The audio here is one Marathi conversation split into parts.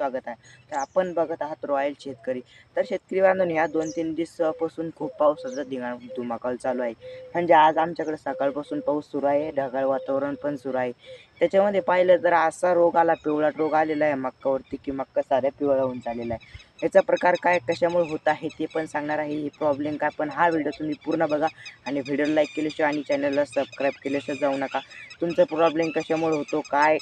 स्वागत आहे. तर आपण बघत आहात रॉयल शेतकरी. तर शेतकरी बांधून ह्या दोन तीन दिवसापासून खूप पावसाचा धिंगाण धुमाकाळ चालू आहे. म्हणजे आज आमच्याकडे सकाळपासून पाऊस सुरू आहे ढगाळ वातावरण पण सुरू आहे. त्याच्यामध्ये पाहिलं तर असा रोग आला पिवळा रोग आलेला आहे मक्कावरती की मक्का साऱ्या पिवळा होऊन चाललेला आहे. याचा प्रकार काय कशामुळे होत आहे ते पण सांगणार आहे. ही प्रॉब्लेम काय पण हा व्हिडिओ तुम्ही पूर्ण बघा आणि व्हिडिओ लाईक केल्याशिवाय आणि चॅनलला सबस्क्राईब केल्याशिवाय जाऊ नका. तुमचा प्रॉब्लेम कशामुळे होतो काय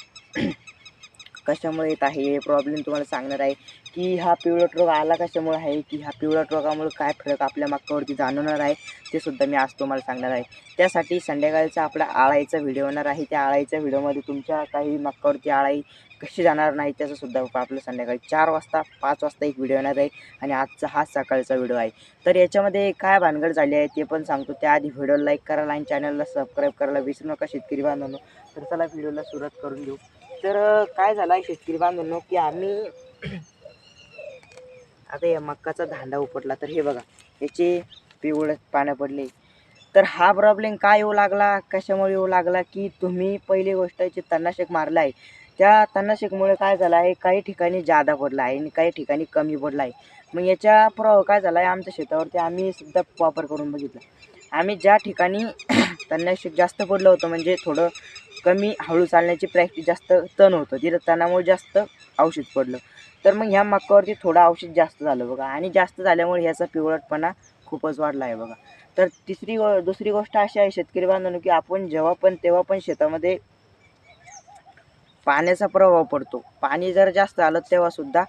कशामुळे येत आहे? हे प्रॉब्लेम तुम्हाला सांगणार आहे की हा पिवळट रोग आला कशामुळे आहे? की ह्या पिवळट रोगामुळे काय फरक आपल्या मक्कावरती जाणवणार आहे? ते सुद्धा मी आज तुम्हाला सांगणार आहे. त्यासाठी संध्याकाळचा आपला आळाईचा व्हिडिओ होणार आहे. त्या आळाईच्या व्हिडिओमध्ये तुमच्या काही मक्कावरती आळाई कशी जाणार नाही त्याचंसुद्धा आपलं संध्याकाळी चार वाजता पाच वाजता एक व्हिडिओ येणार आहे आणि आजचा हा सकाळचा व्हिडिओ आहे. तर याच्यामध्ये काय भानगड झाली आहे ते पण सांगतो. त्याआधी व्हिडिओ लाईक करायला आणि चॅनलला सबस्क्राईब करायला विसरू नका शेतकरी बांधवांनो. तर चला व्हिडिओला सुरुवात करून घेऊ. तर काय झालं आहे शेतकरी बांधवांनो की आम्ही आता या मक्काचा धांडा उपटला. तर हे बघा याचे पिवळ पानं पडले. तर हा प्रॉब्लेम काय येऊ लागला कशामुळे येऊ लागला की तुम्ही पहिली गोष्ट जे तणनाशक मारलं आहे त्या तणनाशकमुळे काय झालं आहे काही ठिकाणी जादा पडला आहे आणि काही ठिकाणी कमी पडला आहे. मग याच्या प्रभाव काय झाला आहे आमच्या शेतावरती आम्ही सुद्धा वापर करून बघितला. आम्ही ज्या ठिकाणी तणनाशक जास्त पडलं होतं म्हणजे थोडं कमी हळू चालण्याची प्रॅक्टिस जास्त तण होतं. तिथं तणामुळे जास्त औषध पडलं. तर मग ह्या मक्कावरती थोडं औषध जास्त झालं बघा. आणि जास्त झाल्यामुळे ह्याचा पिवळटपणा खूपच वाढला आहे बघा. तर तिसरी गो दुसरी गोष्ट अशी आहे शेतकरी बांधवांनो की आपण जेव्हा पण तेव्हा पण शेतामध्ये पाण्याचा प्रभाव पडतो. पाणी जर जास्त आलं तेव्हासुद्धा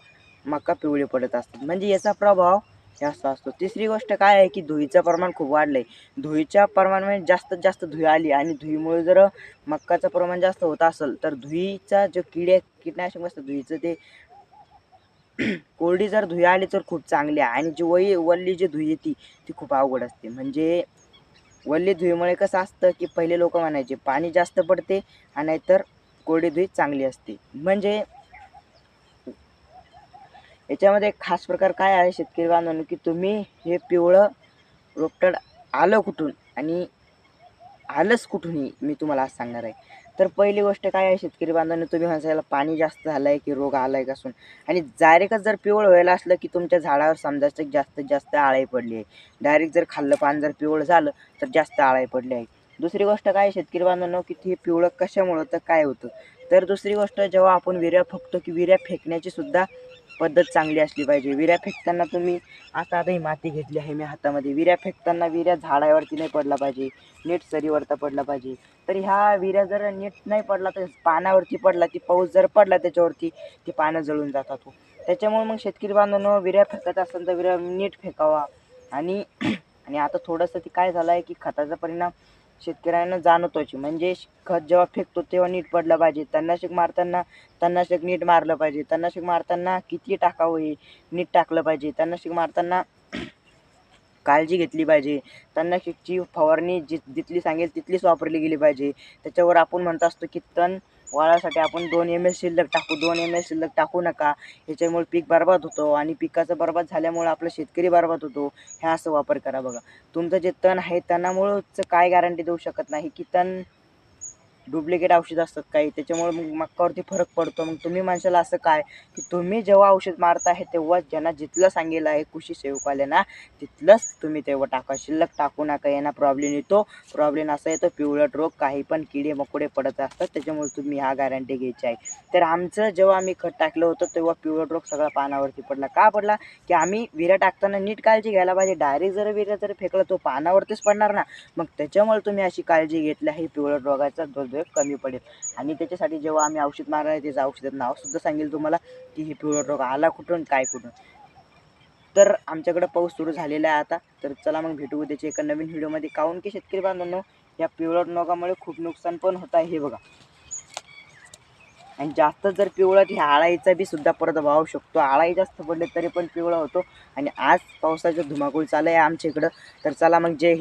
मका पिवळे पडत असतात. म्हणजे याचा प्रभाव जास्त असतो. तिसरी गोष्ट काय आहे की धुळीचं प्रमाण खूप वाढलं आहे धुळीच्या प्रमाणामध्ये जास्तीत जास्त धुळी आली आणि धुळीमुळे जर मक्काचं प्रमाण जास्त होत असेल तर धुळीचा जो किडे कीटकनाशक असतं धुळीचं ते कोरडी जर धुई आली तर खूप चांगली आहे. आणि जी वही वल्ली जी धुई येते ती खूप अवघड असते. म्हणजे वल्ली धुईमुळे कसं असतं की पहिले लोक म्हणायचे पाणी जास्त पडते आणि नाहीतर कोरडी धुई चांगली असते. म्हणजे याच्यामध्ये एक खास प्रकार काय आहे शेतकरी बांधवांनो की तुम्ही हे पिवळं रोपटड आलं कुठून आणि आलंच कुठूनही मी तुम्हाला आज सांगणार आहे. तर पहिली गोष्ट काय आहे शेतकरी बांधवांनो तुम्ही म्हणायला पाणी जास्त झालं आहे की रोग आला आहे कसून आणि डायरेक्टच जर पिवळ व्हायला असलं की तुमच्या झाडावर समजायचं जास्तीत जास्त आळाई पडली आहे. डायरेक्ट जर खाल्लं पान जर पिवळं झालं तर जास्त आळाई पडली आहे. दुसरी गोष्ट काय आहे शेतकरी बांधवांनो की हे पिवळं कशामुळं तर काय होतं? तर दुसरी गोष्ट जेव्हा आपण विर्या फेकतो की विर्या फेकण्याची सुद्धा पद्धत चांगली असली पाहिजे. विऱ्या फेकताना तुम्ही आता आता ही माती घेतली आहे मी हातामध्ये. विऱ्या फेकताना विऱ्या झाडावरती नाही पडला पाहिजे. नीट सरीवरता पडला पाहिजे. तर ह्या विऱ्या जर नीट नाही पडला तर पानावरती पडला ती पाऊस जर पडला त्याच्यावरती ती पानं जळून जातात हो. त्याच्यामुळे मग शेतकरी बांधवांनो विऱ्या फेकत असेल तर विर्या नीट फेकावा. आणि आणि आता थोडंसं ती काय झालं आहे की खताचा परिणाम शेतकऱ्यांना जाणवतोच. म्हणजे खत जेव्हा फेकतो तेव्हा नीट पडलं पाहिजे. तणनाशक मारताना तणनाशक नीट मारलं पाहिजे. तणनाशक मारताना किती टाकावं हे नीट टाकलं पाहिजे. तणनाशक मारताना काळजी घेतली पाहिजे. तणनाशकची फवारणी जि जिथली सांगेल तिथलीच वापरली गेली पाहिजे. त्याच्यावर आपण म्हणत असतो की तण वाळासाठी आपण दोन एम एस शिल्लक टाकू दोन एम एस शिल्लक टाकू नका. ह्याच्यामुळे पीक बरबाद होतो आणि पिकाचं बरबाद झाल्यामुळे आपला शेतकरी बरबाद होतो. ह्या असं वापर करा बघा. तुमचं जे तण आहे तणामुळंच काय गॅरंटी देऊ शकत नाही की तण डुप्लिकेट औषध असतात काही. त्याच्यामुळे मग मक्कावरती फरक पडतो. मग तुम्ही माणसाला असं काय? की तुम्ही जेव्हा औषध मारता आहे तेव्हा ज्यांना जिथलं सांगेल आहे कृषी सेवकाला तिथलंच तुम्ही तेव्हा टाका. शिल्लक टाकू नका यांना प्रॉब्लेम येतो. प्रॉब्लेम असा येतो पिवळट रोग काही पण किडे मकोडे पडत असतात त्याच्यामुळे तुम्ही हा गॅरंटी घ्यायची आहे. तर आमचं जेव्हा आम्ही खत टाकलं होतं तेव्हा पिवळट रोग सगळा पानावरती पडला. का पडला? की आम्ही विरा टाकताना नीट काळजी घ्यायला पाहिजे. डायरेक्ट जर विरा जर फेकला तो पानावरतीच पडणार ना. मग त्याच्यामुळे तुम्ही अशी काळजी घेतली आहे पिवळट रोगाचा जो कमी पडेल. आणि त्याच्यासाठी जेव्हा आम्ही औषध मारणार आहे त्याचं औषधात नावसुद्धा सांगेल तुम्हाला की हे पिवळट रोग आला कुठून काय कुठून. तर आमच्याकडं पाऊस सुरू झालेला आहे आता. तर चला मग भेटू त्याच्या एका नवीन व्हिडिओमध्ये. काहून की शेतकरी बांधवांनो या पिवळट रोगामुळे खूप नुकसान पण होत आहे हे बघा. आणि जास्त जर पिवळत ह्या आळाईचा बी सुद्धा परत भाव शकतो. आळाई जास्त पडले तरी पण पिवळा होतो. आणि आज पावसाचा धुमाकूळ चालू आहे आमच्या इकडं. तर चला मग जय हिंद.